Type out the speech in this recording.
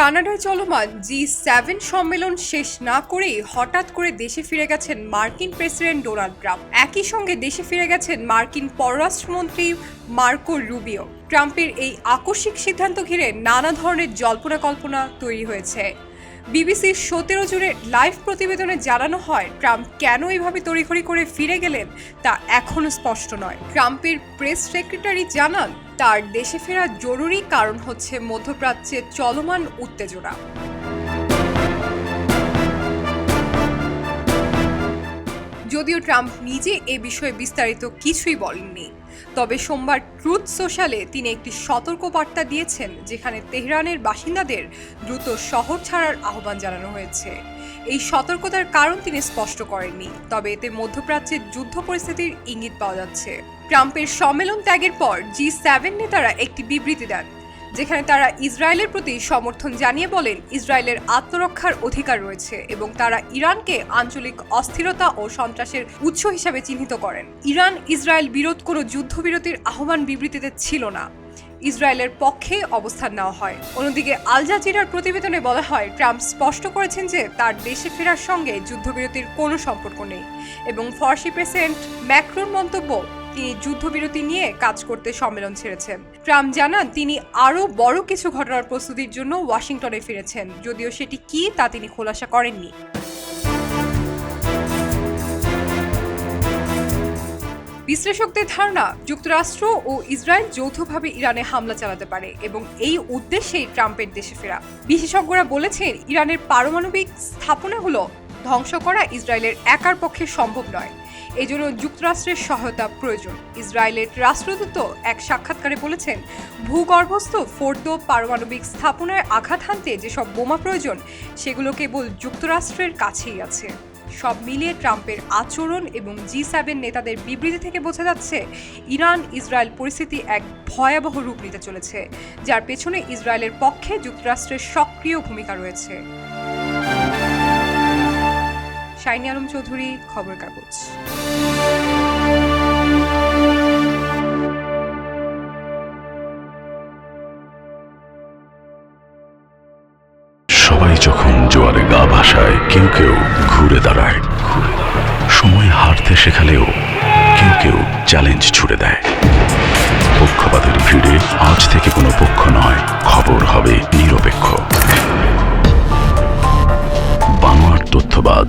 কানাডায় চলমান G seven সম্মেলন শেষ না করেই হঠাৎ করে দেশে ফিরে গেছেন মার্কিন প্রেসিডেন্ট ডোনাল্ড ট্রাম্প। একই সঙ্গে দেশে ফিরে গেছেন মার্কিন পররাষ্ট্রমন্ত্রী মার্কো রুবিও। ট্রাম্পের এই আকস্মিক সিদ্ধান্ত ঘিরে নানা ধরনের জল্পনা কল্পনা তৈরি হয়েছে। বিবিসির সতেরো জুড়ে লাইভ প্রতিবেদনে জানানো হয়, ট্রাম্প কেন এভাবে তড়িঘড়ি করে ফিরে গেলেন তা এখনও স্পষ্ট নয়। ট্রাম্পের প্রেস সেক্রেটারি জানান, তার দেশে ফেরার জরুরি কারণ হচ্ছে মধ্যপ্রাচ্যে চলমান উত্তেজনা। যদিও ট্রাম্প নিজে এ বিষয়ে বিস্তারিত কিছুই বলেননি, তবে সোমবার ট্রুথ সোশ্যালে তিনি একটি সতর্ক বার্তা দিয়েছেন যেখানে তেহরানের বাসিন্দাদের দ্রুত শহর ছাড়ার আহ্বান জানানো হয়েছে। এই সতর্কতার কারণ তিনি স্পষ্ট করেননি, তবে এতে মধ্যপ্রাচ্যের যুদ্ধ পরিস্থিতির ইঙ্গিত পাওয়া যাচ্ছে। ট্রাম্পের সম্মেলন ত্যাগের পর জি সেভেন নেতারা একটি বিবৃতি দেন। যেখানে তারা ইসরায়েলের প্রতি সমর্থন জানিয়ে বলেন ইসরায়েলের আত্মরক্ষার অধিকার রয়েছে এবং তারা ইরানকে আঞ্চলিক অস্থিরতা ও সন্ত্রাসের উৎস হিসাবে চিহ্নিত করেন। ইরান, ইসরায়েল বিরোধ কোনো যুদ্ধবিরতির আহ্বান বিবৃতিতে ছিল না। ইসরায়েলের পক্ষে অবস্থান নেওয়া হয়। অন্যদিকে আল জাজিরার প্রতিবেদনে বলা হয়, ট্রাম্প স্পষ্ট করেছেন যে তার দেশে ফেরার সঙ্গে যুদ্ধবিরতির কোনো সম্পর্ক নেই এবং ফরাসি প্রেসিডেন্ট ম্যাক্রোর মন্তব্য তিনি যুদ্ধবিরতি নিয়ে কাজ করতে সম্মেলন ছেড়েছেন ট্রাম্প জানান, তিনি আরও বড় কিছু ঘটনার প্রস্তুতির জন্য ওয়াশিংটনে ফিরেছেন, যদিও সেটি কি তা তিনি খোলাসা করেননি। বিশ্লেষকদের ধারণা, যুক্তরাষ্ট্র ও ইসরায়েল যৌথভাবে ইরানে হামলা চালাতে পারে এবং এই উদ্দেশ্যেই ট্রাম্পের দেশে ফেরা। বিশেষজ্ঞরা বলেছেন, ইরানের পারমাণবিক স্থাপনা স্থাপনাগুলো ধ্বংস করা ইসরায়েলের একার পক্ষে সম্ভব নয়। এই জন্য যুক্তরাষ্ট্রের সহায়তা প্রয়োজন। ইসরায়েলের রাষ্ট্রদূত এক সাক্ষাৎকারে বলেছেন, ভূগর্ভস্থ ফোর্দো পারমাণবিক স্থাপনায় আঘাত হানতে যেসব বোমা প্রয়োজন, সেগুলো কেবল যুক্তরাষ্ট্রের কাছেই আছে। সব মিলিয়ে ট্রাম্পের আচরণ এবং জি সেভেন নেতাদের বিবৃতি থেকে বোঝা যাচ্ছে ইরান ইসরায়েল পরিস্থিতি এক ভয়াবহ রূপ নিতে চলেছে, যার পেছনে ইসরায়েলের পক্ষে যুক্তরাষ্ট্রের সক্রিয় ভূমিকা রয়েছে। শাইনি আলম চৌধুরী, খবর কাগজ। সবাই যখন জোয়ারে গা ভাসায়, কেউ কেউ ঘুরে দাঁড়ায়। সময় হারতে শেখালেও কেউ কেউ চ্যালেঞ্জ ছুড়ে দেয়। পক্ষপাতের ভিড়ে আজ থেকে কোনো পক্ষ নয়, খবর হবে নিরপেক্ষ। বানোয়ার তথ্যবাদ